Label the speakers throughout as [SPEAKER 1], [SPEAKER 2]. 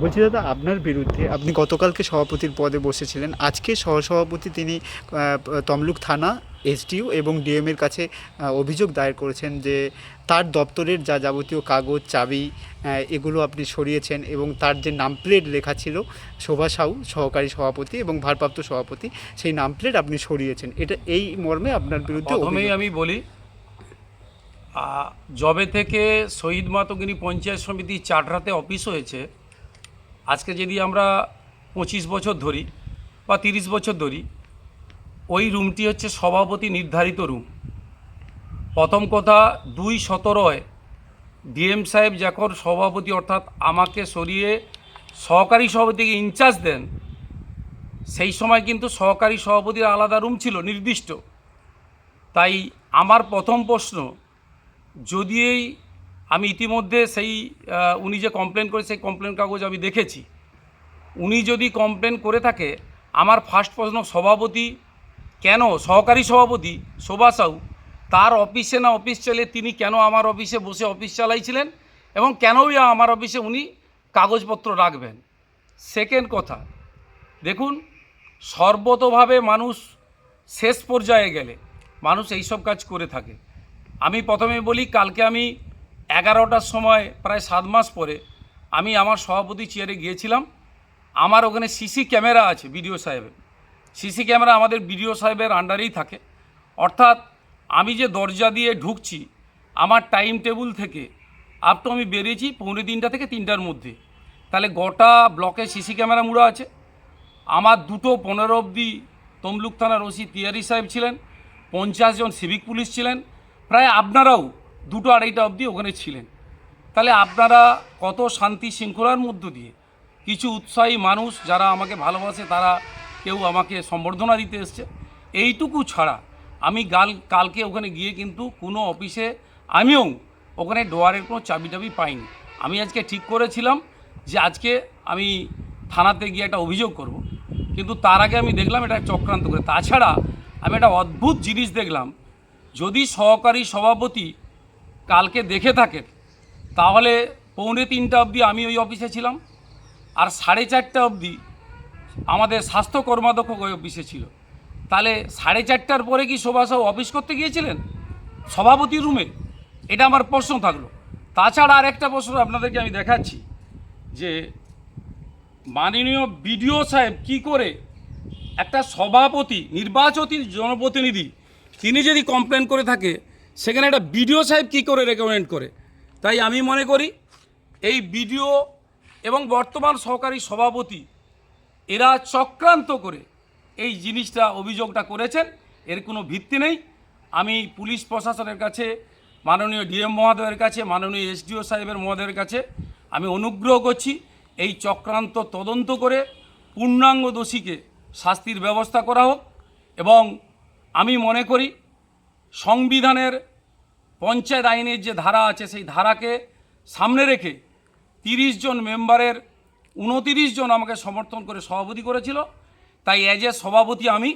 [SPEAKER 1] বলছি দাদা, আপনার বিরুদ্ধে আপনি গতকালকে সভাপতির পদে বসেছিলেন। আজকে সহসভাপতি তিনি তমলুক থানা, এসডিও এবং ডিএম এর কাছে অভিযোগ দায়ের করেছেন যে তার দপ্তরের যা যাবতীয় কাগজ, চাবি এগুলো আপনি সরিয়েছেন এবং তার যে নাম প্লেট লেখা ছিল, শোভা সাউ, সহকারী সভাপতি এবং ভারপ্রাপ্ত সভাপতি, সেই নাম প্লেট আপনি সরিয়েছেন। এটা এই মর্মে আপনার বিরুদ্ধে
[SPEAKER 2] প্রথমেই আমি বলি জবে থেকে শহীদ মাতগিনী পঞ্চায়েত সমিতি চাটরাতে অফিস হয়েছে আজকে যদি আমরা পঁচিশ বছর ধরি বা তিরিশ বছর ধরি, ওই রুমটি হচ্ছে সভাপতি নির্ধারিত রুম। প্রথম কথা, দুই সতেরোয় ডিএম সাহেব যখন সভাপতি অর্থাৎ আমাকে সরিয়ে সহকারী সভাপতিকে ইনচার্জ দেন, সেই সময় কিন্তু সহকারী সভাপতির আলাদা রুম ছিল, নির্দিষ্ট। তাই আমার প্রথম প্রশ্ন, যদি এই আমি ইতিমধ্যে সেই উনি যে কমপ্লেন করে, সেই কমপ্লেন কাগজ আমি দেখেছি। উনি যদি কমপ্লেন করে থাকে, আমার ফার্স্ট প্রশ্ন, সভাপতি কেন, সহকারী সভাপতি শোভা সাউ, তার অফিসে না অফিস চলে, তিনি কেন আমার অফিসে বসে অফিস চালাইছিলেন? এবং কেনই আমার অফিসে উনি কাগজপত্র রাখবেন? সেকেন্ড কথা, দেখুন, সর্বতভাবে মানুষ শেষ পর্যায়ে গেলে, মানুষ এইসব কাজ করে থাকে। আমি প্রথমে বলি, কালকে আমি এগারোটার সময়, প্রায় সাত মাস পরে, আমি আমার সভাপতি চেয়ারে গিয়েছিলাম। আমার ওখানে সিসি ক্যামেরা আছে বিডিও সাহেবের। সিসি ক্যামেরা আমাদের বিডিও সাহেবের আন্ডারেই থাকে। অর্থাৎ আমি যে দরজা দিয়ে ঢুকছি, আমার টাইম টেবিল থেকে আপ তো আমি বেরিয়েছি পৌনে তিনটা থেকে তিনটার মধ্যে। তাহলে গোটা ব্লকে সিসি ক্যামেরা মুড়া আছে। আমার দুটো পনেরো অবধি তমলুক থানার ওসি তিয়ারি সাহেব ছিলেন, পঞ্চাশ জন সিভিক পুলিশ ছিলেন। প্রায় আপনারাও দুটো আড়াইটা অবধি ওখানে ছিলেন। তাহলে আপনারা কত শান্তি শৃঙ্খলার মধ্য দিয়ে, কিছু উৎসাহী মানুষ যারা আমাকে ভালোবাসে, তারা কেউ আমাকে সম্বর্ধনা দিতে এসছে। এইটুকু ছাড়া আমি গাল, কালকে ওখানে গিয়ে কিন্তু কোনো অফিসে আমিও ওখানে ডোয়ারের কোনো চাবি টাবি পাইনি। আমি আজকে ঠিক করেছিলাম যে আজকে আমি থানাতে গিয়ে একটা অভিযোগ করব। কিন্তু তার আগে আমি দেখলাম এটা চক্রান্ত করে। তাছাড়া আমি একটা অদ্ভুত জিনিস দেখলাম। যদি সহকারী সভাপতি কালকে দেখে থাকেন তাহলে পৌনে তিনটা অবধি আমি ওই অফিসে ছিলাম, আর সাড়ে চারটা অবধি আমাদের স্বাস্থ্য কর্মাধ্যক্ষ ওই অফিসে ছিল। তাহলে সাড়ে চারটার পরে কি শোভাসাহ অফিস করতে গিয়েছিলেন? সভাপতি রুমে এটা আমার প্রশ্ন থাকল। তাছাড়া আর একটা প্রশ্ন আপনাদেরকে আমি দেখাচ্ছি, যে মাননীয় বিডিও সাহেব কি করে একটা সভাপতি, নির্বাচিত জনপ্রতিনিধি, তিনি যদি কমপ্লেন করে থাকে সেখানে একটা বিডিও সাহেব কি করে রেকমেন্ড করে? তাই আমি মনে করি, এই বিডিও এবং বর্তমান সহকারী সভাপতি, এরা চক্রান্ত করে এই জিনিসটা, অভিযোগটা করেছেন। এর কোনো ভিত্তি নেই। আমি পুলিশ প্রশাসনের কাছে, মাননীয় ডিএম মহোদয়ের কাছে, মাননীয় এসডিও সাহেবের মহোদয়ের কাছে আমি অনুগ্রহ করছি এই চক্রান্ত তদন্ত করে পূর্ণাঙ্গ দোষীকে শাস্তির ব্যবস্থা করা হোক। এবং আমি মনে করি সংবিধানের পঞ্চায়েত আইনের যে ধারা আছে, সেই ধারাকে সামনে রেখে তিরিশ জন মেম্বারের উনতিরিশ জন আমাকে সমর্থন করে সভাপতি করেছিল। তাই অ্যাজ এ সভাপতি আমি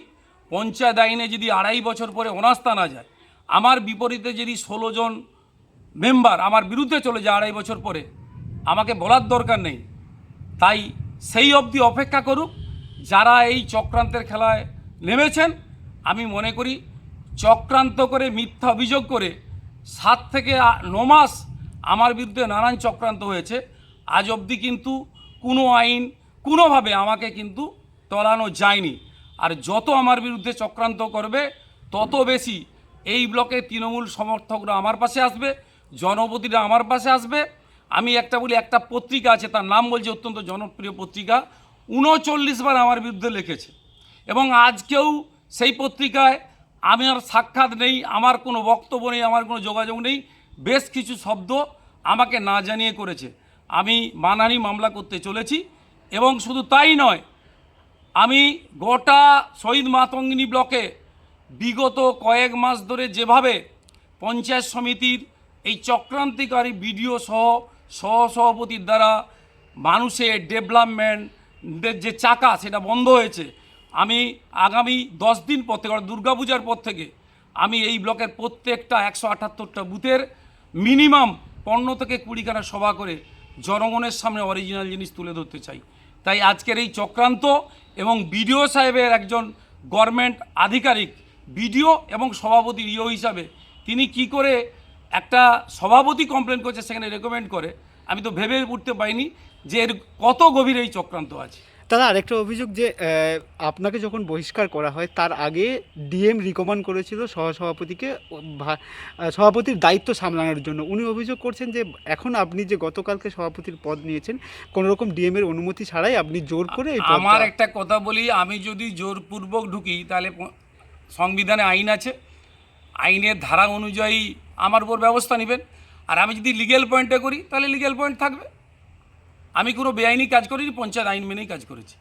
[SPEAKER 2] পঞ্চায়েত আইনে যদি আড়াই বছর পরে অনাস্থা না যায়, আমার বিপরীতে যদি ষোলো জন মেম্বার আমার বিরুদ্ধে চলে যায় আড়াই বছর পরে, আমাকে বলার দরকার নেই। তাই সেই অবধি অপেক্ষা করুক, যারা এই চক্রান্তের খেলায় নেমেছেন, আমি মনে করি চক্রান্ত করে মিথ্যা অভিযোগ করে সাত থেকে ন মাস আমার বিরুদ্ধে নানান চক্রান্ত হয়েছে। আজ অবধি কিন্তু কোনো আইন কোনোভাবে আমাকে কিন্তু তলানো যায়নি। আর যত আমার বিরুদ্ধে চক্রান্ত করবে, তত বেশি এই ব্লকে তৃণমূল সমর্থকরা আমার পাশে আসবে জনপতিরা আমার পাশে আসবে। আমি একটা বলি, একটা পত্রিকা আছে, তার নাম বলছে অত্যন্ত জনপ্রিয় পত্রিকা, উনচল্লিশ বার আমার বিরুদ্ধে লিখেছে। এবং আজকেও সেই পত্রিকায় আমি আর সাক্ষাৎ নেই, আমার কোনো বক্তব্য নেই, আমার কোনো যোগাযোগ নেই। বেশ কিছু শব্দ আমাকে না জানিয়ে করেছে। আমি মানহানি মামলা করতে চলেছি এবং শুধু তাই নয়, আমি গোটা শহীদ মাতঙ্গিনী ব্লকে বিগত কয়েক মাস ধরে যেভাবে পঞ্চায়েত সমিতির এই চক্রান্তিকারী বিডিও সহ সহ সভাপতির দ্বারা মানুষের ডেভেলপমেন্টের যে চাকা, সেটা বন্ধ হয়েছে আমি আগামী দশ দিন পর থেকে দুর্গাপূজার পর থেকে, আমি এই ব্লকের প্রত্যেকটা একশো আটাত্তরটা বুথের মিনিমাম পনেরো থেকে কুড়িখানা সভা করে জনগণের সামনে অরিজিনাল জিনিস তুলে ধরতে চাই। তাই আজকের এই চক্রান্ত এবং বিডিও সাহেবের একজন গভর্নমেন্ট আধিকারিক, বিডিও এবং সভাপতি ইও হিসাবে, তিনি কি করে একটা সভাপতি কমপ্লেন করছে সেখানে রেকমেন্ড করে, আমি তো ভেবে উঠতে পারিনি যে এর কত গভীর এই চক্রান্ত আছে।
[SPEAKER 1] দাদা, আরেকটা অভিযোগ যে আপনাকে যখন বহিষ্কার করা হয়, তার আগে ডিএম রিকমেন্ড করেছিল সহসভাপতিকে সভাপতির দায়িত্ব সামলানোর জন্য। উনি অভিযোগ করছেন যে, এখন আপনি যে গতকালকে সভাপতির পদ নিয়েছেন কোনো রকম ডিএম এর অনুমতি ছাড়াই আপনি জোর করে
[SPEAKER 2] আমার একটা কথা বলি, আমি যদি জোরপূর্বক ঢুকি, তাহলে সংবিধানে আইন আছে। আইনের ধারা অনুযায়ী আমার উপর ব্যবস্থা নেবেন। আর আমি যদি লিগেল পয়েন্টে করি, তাহলে লিগেল পয়েন্ট থাকবে। আমি কোনো বেআইনি কাজ করিনি পঞ্চায়েত আইন মেনেই কাজ করেছি।